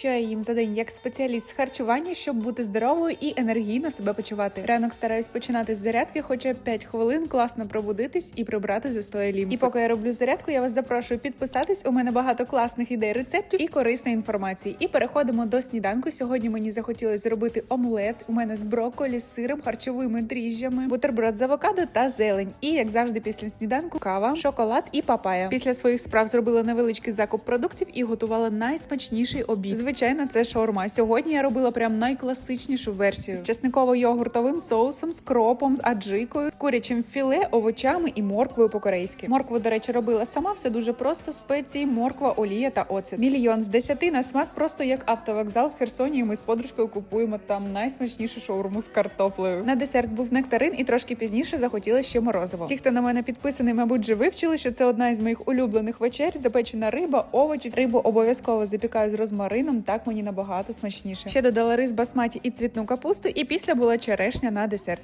що я їм за день як спеціаліст з харчування, щоб бути здоровою і енергійно себе почувати. Ранок стараюсь починати з зарядки, хоча 5 хвилин класно пробудитись і прибрати застої лімфи. І поки я роблю зарядку, я вас запрошую підписатись. У мене багато класних ідей, рецептів і корисної інформації. І переходимо до сніданку. Сьогодні мені захотілося зробити омлет. У мене з брокколі, з сиром, харчовими дріжджами, бутерброд з авокадо та зелень. І як завжди, після сніданку кава, шоколад і папая. Після своїх справ зробила невеличкий закуп продуктів і готувала найсмачніший обід. Звичайно, це шаурма. Сьогодні я робила прям найкласичнішу версію з чесниково-йогуртовим соусом, з кропом, з аджикою, з курячим філе, овочами і морквою по-корейськи. Моркву, до речі, робила сама. Все дуже просто: спеції, морква, олія та оцет. Мільйон з десяти на смак, просто як автовокзал в Херсоні. і Ми з подружкою купуємо там найсмачнішу шаурму з картоплею. На десерт був нектарин, і трошки пізніше захотіла ще морозиво. Ті, хто на мене підписаний, мабуть, вже вивчили, що це одна із моїх улюблених вечер. Запечена риба, овочі. Рибу обов'язково запікаю з розмарином. Так мені набагато смачніше. Ще додала рис басматі і цвітну капусту, і після була черешня на десерт.